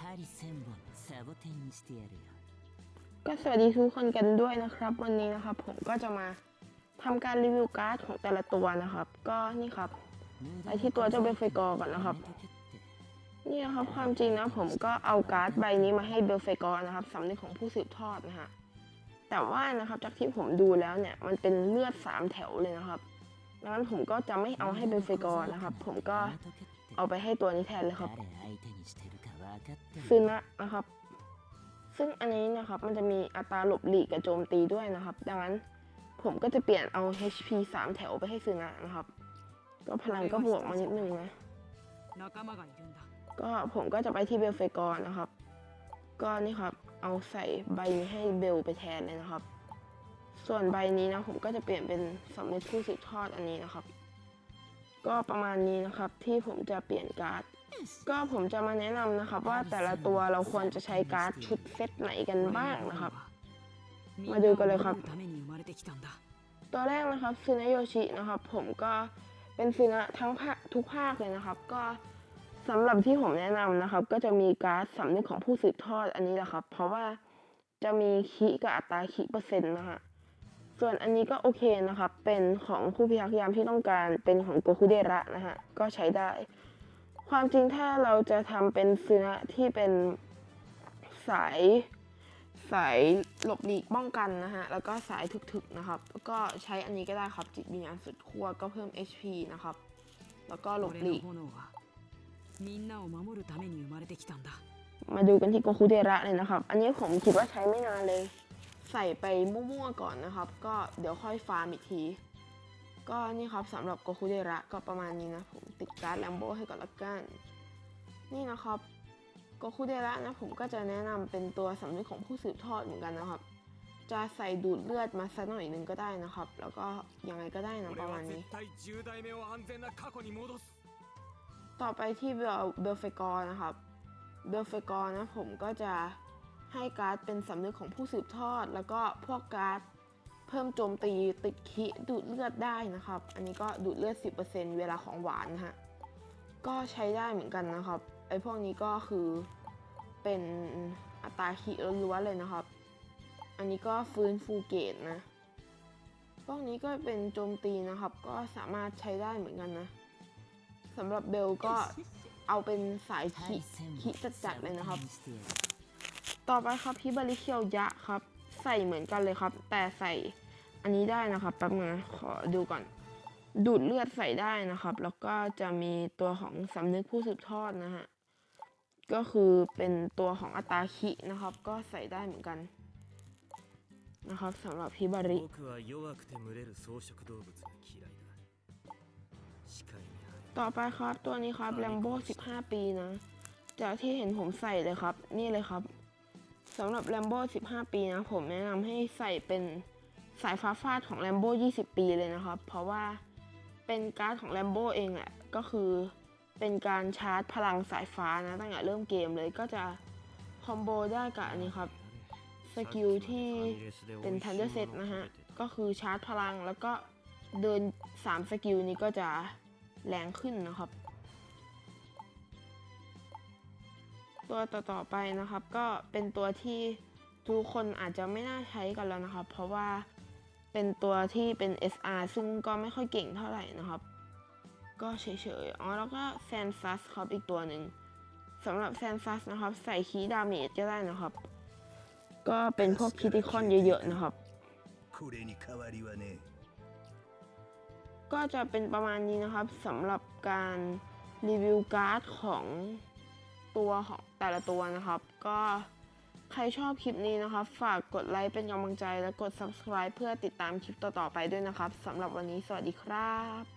針千本サボテンにしてやるよ ก็สวัสดีทุกคนกันด้วยนะครับ วันนี้นะครับ ผมก็จะมาทำการรีวิวการ์ดของแต่ละตัวนะครับ ก็นี่ครับ ไปที่ตัวเจ้าเบลเฟกอร์ก่อนนะครับ นี่นะครับความจริงนะผมก็เอาการ์ดใบนี้มาให้เบลเฟกอร์นะครับสำนึกของผู้สืบทอดนะฮะแต่ว่านะครับจากที่ผมดูแล้วเนี่ยมันเป็นเลือดสามแถวเลยนะครับดังนั้นผมก็จะไม่เอาให้เบลเฟกอร์นะครับ ผมก็ เอาไปให้ตัวนี้แทนเลยครับซึนะนะครับ ซึ่งอันนี้นะครับมันจะมีอัตราหลบหลีกกับโจมตีด้วยนะครับ ดังนั้นผมก็จะเปลี่ยนเอา HP 3 แถวไปให้ซึนะนะครับ ก็พลังก็บวกมานิดนึงนะ ก็ผมก็จะไปที่เบลเฟกอรนะครับ ก็นี่ครับเอาใส่ใบนี้ให้เบลไปแทนเลยนะครับ ส่วนใบนี้นะผมก็จะเปลี่ยนเป็นสำเร็จผู้สืบทอดอันนี้นะครับ ก็ประมาณนี้นะครับที่ผมจะเปลี่ยนการ์ด ก็ผมจะมาแนะนำนะครับ ว่าแต่ละตัวเราควรจะใช้การ์ดชุดเซตไหนกันบ้างนะครับ มาดูกันเลยครับ ตัวแรกนะครับซึนโยชินะครับ ผมก็เป็นซึนะทั้งภาคทุกภาคเลยนะครับ ก็สำหรับที่ผมแนะนำนะครับ ก็จะมีการ์ดสำนึกของผู้สืบทอดอันนี้แหละครับ เพราะว่าจะมีคิกับอัตราคิเปอร์เซ็นต์นะฮะ ส่วนอันนี้ก็โอเคนะครับ เป็นของผู้พิทักษ์ยามที่ต้องการ เป็นของโกคุเดระนะฮะ ก็ใช้ได้ ความจริงถ้าเราจะทำเป็นซึนะที่เป็นสายสายหลบหลีกป้องกันนะฮะ แล้วก็สายถึกๆนะครับ แล้วก็ใช้อันนี้ก็ได้ครับจิตวิญญาณสุดขั้วก็เพิ่ม HP นะครับ แล้วก็หลบหลีกมาดูกันที่โกคุเดระเลยนะครับ อันนี้ผมคิดว่าใช้ไม่นานเลย ใส่ไปมั่วๆก่อนนะครับ ก็เดี๋ยวค่อยฟาร์มอีกที ก็นี่ครับสำหรับโกคุเดระก็ประมาณนี้นะผมติดการ์ดแลมโบให้ก่อนละกัน นี่นะครับโกคุเดระนะผมก็จะแนะนำเป็นตัวสำนึกของผู้สืบทอดเหมือนกันนะครับ จะใส่ดูดเลือดมาสักหน่อยหนึ่งก็ได้นะครับ แล้วก็ยังไงก็ได้นะประมาณนี้ ต่อไปที่เบลเฟกอร์นะครับ เบลเฟกอร์นะผมก็จะ ให้การ์ดเป็นสำนึกของผู้สืบทอด แล้วก็พวกการ์ดเพิ่มโจมตีติดขีดูดเลือดได้นะครับ อันนี้ก็ดูดเลือด 10%เวลาของหวานฮะก็ใช้ได้เหมือนกันนะครับไอพวกนี้ก็คือเป็นอัตราคิล้วนเลยนะครับ อันนี้ก็ฟื้นฟูเกตนะพวกนี้ก็เป็นโจมตีนะครับ ก็สามารถใช้ได้เหมือนกันนะสำหรับเบลก็เอาเป็นสายขีคิจัดๆเลยนะครับ ต่อไปครับพี่บริเคียวยะครับ ใส่เหมือนกันเลยครับ แต่ใส่อันนี้ได้นะครับแป๊บนึงขอดูก่อน ดูดเลือดใส่ได้นะครับ แล้วก็จะมีตัวของสำนึกผู้สืบทอดนะฮะก็คือเป็นตัวของอัตาคินะครับ ก็ใส่ได้เหมือนกันนะครับสำหรับพี่บริต่อไปครับตัวนี้ครับแลมโบ้15 ปีนะ จากที่เห็นผมใส่เลยครับ นี่เลยครับ สำหรับแลมโบ้15 ปีนะผมแนะนำให้ใส่เป็นสายฟ้าฟาดของแลมโบ้20 ปีเลยนะครับ เพราะว่าเป็นการ์ดของแลมโบ้เองแหละก็คือเป็นการชาร์จพลังสายฟ้านะตั้งแต่เริ่มเกมเลยก็จะคอมโบได้กับอันนี้ครับสกิลที่เป็น Thunder Set นะฮะ ก็คือชาร์จพลังแล้วก็เดิน 3 สกิลนี้ก็จะแรงขึ้นนะครับ ตัวต่อไปนะครับ ก็เป็นตัวที่ทุกคนอาจจะไม่น่าใช้กันแล้วนะครับ เพราะว่าเป็นตัวที่เป็น SR ซึ่งก็ไม่ค่อยเก่งเท่าไหร่นะครับ ก็เฉยๆ อ๋อ แล้วก็แซนซัสครับอีกตัวหนึ่งสำหรับแซนซัสนะครับ ใส่คีดาเมจก็ได้นะครับ ก็เป็นพวกคิติคอนเยอะๆนะครับ ก็จะเป็นประมาณนี้นะครับสำหรับการรีวิวการ์ดของ ตัวของแต่ละตัวนะครับ ก็ใครชอบคลิปนี้นะครับ ฝากกดไลค์เป็นกำลังใจและกด subscribe เพื่อติดตามคลิปต่อๆไปด้วยนะครับสำหรับวันนี้สวัสดีครับ